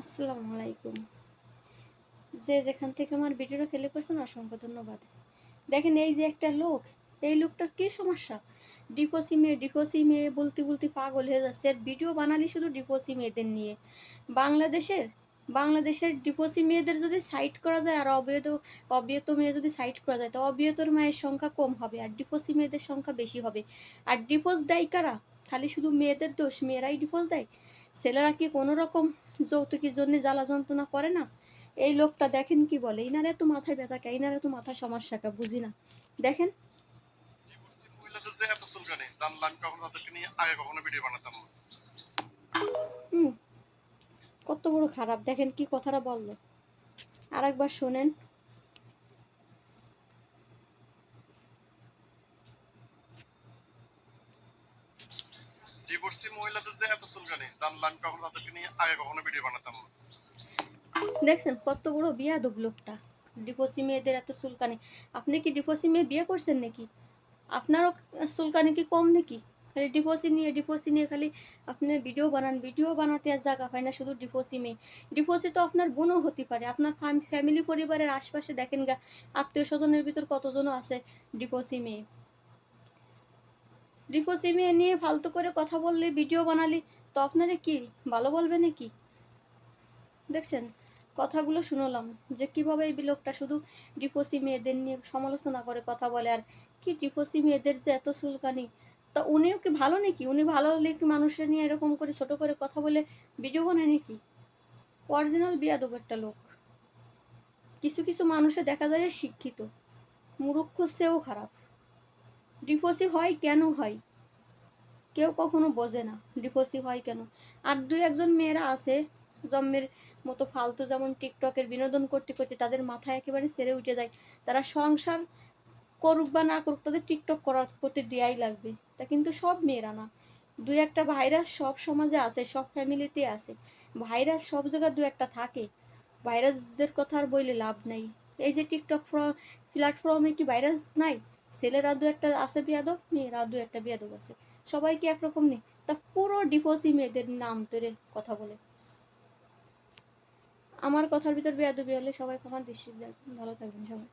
আসসালামু আলাইকুম যে যেখান থেকে আমার ভিডিওটা ফেলে করছেন, অসংখ্য ধন্যবাদ। দেখেন এই যে একটা লোক, এই লোকটার কি সমস্যা? ডিপোসি মেয়ে ডিপোসি মেয়ে বলতে বলতে পাগল হয়ে যাচ্ছে। ভিডিও বানালি শুধু ডিপোসি মেয়েদের নিয়ে। বাংলাদেশের বাংলাদেশের ডিপোসি মেয়েদের যদি সাইট করা যায় আর অবৈধ অবিয়ত মেয়ে যদি সাইট করা যায়, তো অবিয়তর মায়ের সংখ্যা কম হবে আর ডিপোসি মেয়েদের সংখ্যা বেশি হবে। আর ডিপোজ দেয় কারা? খালি শুধু মেয়েদের দোষ, মেয়েরাই ডিপোজ দেয়? ছেলেরা কি কোনো রকম যৌতুকের জন্য জ্বালা যন্ত্রণা করে না? এই লোকটা দেখেন কি বলে? ইনারে এত মাথায় ব্যথা কে? ইনারে এত মাথা সমস্যা কে? বুঝি না। দেখেন। কত বড় খারাপ। দেখেন কি কথাটা বলল। আরেকবার শোনেন। ডিভোর্সি মহিলাদের যে এত চুলকানি, জানলাম আমি কখনো তাদেরকে নিয়ে আগে কখনো ভিডিও বানাতাম না। দেখছেন কত বড় বিয়াদব লোকটা, ডিভোর্সি মেয়েদের এত চুলকানি। আপনি কি ডিভোর্সি মেয়ে বিয়ে করছেন নাকি? আপনারও চুলকানি কি কম নাকি? খালি ডিভোর্সি নিয়ে ডিভোর্সি নিয়ে খালি আপনি ভিডিও বানান, ভিডিও বানাতে আর জায়গা পায় না শুধু ডিভোর্সি মেয়ে। ডিভোর্সি তো আপনার বোনও হতে পারে, আপনার ফ্যামিলি পরিবারের আশপাশে দেখেন গা আত্মীয় স্বজনের ভিতর কতজন আছে ডিভোর্সি মেয়ে। ডিভোর্সি মেয়ে নিয়ে ফালতু করে কথা বললে, ভিডিও বানালি, তো আপনারে কি, ভালো বলবে নাকি? দেখছেন, কথাগুলো শুনলাম যে কীভাবে এই লোকটা শুধু ডিপোসি মেয়েদের নিয়ে সমালোচনা করে কথা বলে আর কি ডিপোসি মেয়েদের যে এত চুলকানি, তা উনিও কি ভালো নাকি? উনি ভালো হলে কি মানুষের নিয়ে এরকম করে ছোট করে কথা বলে ভিডিও বানায় নাকি? অরিজিনাল বিয়াদব একটা লোক। কিছু কিছু মানুষে দেখা যায় শিক্ষিত মুরুক্ষ সেও খারাপ। ডিপোসি হয় কেন হয়? কেউ কখনো বোঝে না ডিপোসি হয় কেন? আর দুই একজন মেয়েরা আছে, জন্মের মতো ফালতু যেমন টিকটকের বিনোদন করতে করতে তাদের মাথায় একেবারে সেরে উঠে যায়। তারা সংসার করুক বা না করুক, তাদের টিকটক করার করতে দেয়াই লাগবে। তা কিন্তু সব মেয়েরা না। দুই একটা ভাইরাস সব সমাজে আছে, সব ফ্যামিলিতে আছে। ভাইরাস সব জায়গায় দু একটা থাকে। ভাইরাসদের কথা আর বইলে লাভ নাই। এই যে টিকটক প্ল্যাটফর্মে কি ভাইরাস নাই? ছেলেরা দু একটা আছে বিয়াদব মেয়েরা দু একটা বিয়াদব আছে। সবাই কি একরকম নেই? তা পুরো ডিপোসি মেয়েদের নাম ধরে কথা বলে। আমার কথার ভিতর বেয়াদবি হলে সবাই ক্ষমা দৃষ্টি ভালো থাকবেন সবাই।